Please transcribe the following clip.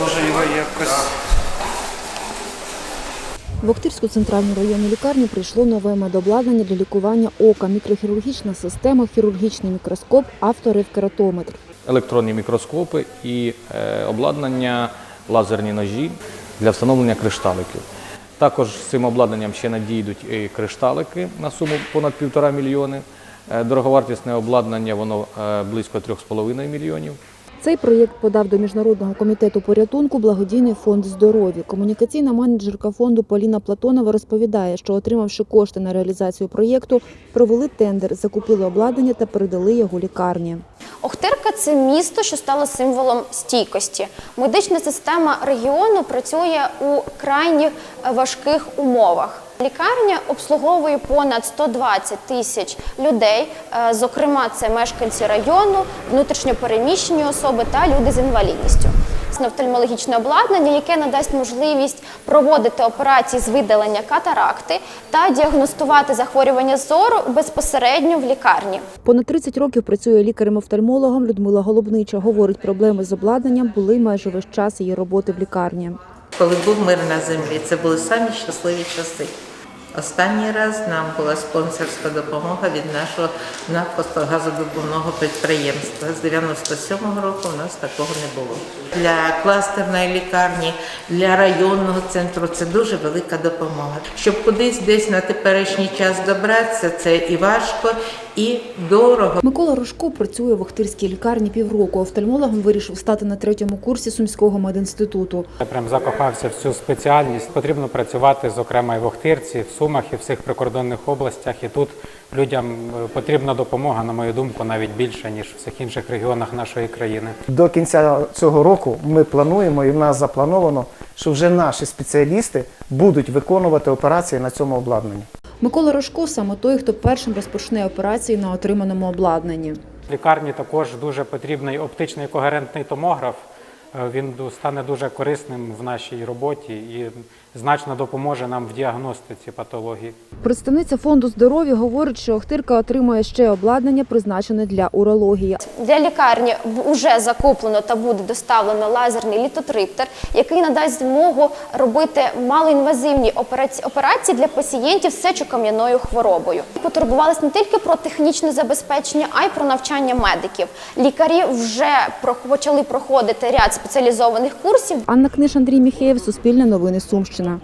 Може його якось. В Охтирську центральну районну лікарню прийшло нове медобладнання для лікування ока, мікрохірургічна система, хірургічний мікроскоп, авторевкератометр. електронні мікроскопи і е, обладнання лазерні ножі для встановлення кришталиків. Також з цим обладнанням ще надійдуть і кришталики на суму понад півтора мільйони. Е, Дороговартісне обладнання воно е, близько 3,5 мільйонів. Цей проєкт подав до міжнародного комітету порятунку благодійний фонд здоров'я. Комунікаційна менеджерка фонду Поліна Платонова розповідає, що отримавши кошти на реалізацію проєкту, провели тендер, закупили обладнання та передали його лікарні. Охтирка це місто, що стало символом стійкості. Медична система регіону працює у крайні е, важких умовах. Лікарня обслуговує понад 120 тисяч людей. е, Зокрема, це мешканці району, внутрішньопереміщені особи та люди з інвалідністю. Це офтальмологічне обладнання, яке надасть можливість проводити операції з видалення катаракти та діагностувати захворювання зору безпосередньо в лікарні. Понад 30 років працює лікарем-офтальмологом Людмила Голубнича. Говорить, проблеми з обладнанням були майже весь час її роботи в лікарні. Коли був мир на землі, це були самі щасливі часи. Останній раз нам була спонсорська допомога від нашого нафтогазодобувного підприємства. З 97-го року у нас такого не було. Для кластерної лікарні, для районного центру це дуже велика допомога. Щоб кудись десь на теперішній час добратися, це і важко, і дорого. Микола Рожко працює в Охтирській лікарні півроку. Офтальмологом вирішив стати на третьому курсі Сумського медінституту. Я прям закохався в цю спеціальність. Потрібно працювати, зокрема, і в Охтирці, в Сумах і в всіх прикордонних областях. І тут людям е, потрібна допомога, на мою думку, навіть більше, ніж в всіх інших регіонах нашої країни. До кінця цього року ми плануємо, і в нас заплановано, що вже наші спеціалісти будуть виконувати операції на цьому обладнанні. Микола Рожко саме той, хто першим розпочне операції на отриманому обладнанні. Лікарні також дуже потрібний оптичний когерентний томограф. Е, Він стане дуже корисним в нашій роботі і значно допоможе нам в діагностиці патології. Представниця фонду здоров'я говорить, що Охтирка отримує ще обладнання, призначене для урології. Для лікарні вже закуплено та буде доставлено лазерний літотриптер, який надасть змогу робити малоінвазивні операці- операції для пацієнтів з сечокам'яною хворобою. Потурбувалися не тільки про технічне забезпечення, а й про навчання медиків. Лікарі вже про- почали проходити ряд спеціалізованих курсів. Анна Книж, Андрій Міхеєв, Суспільне новини Сумщина.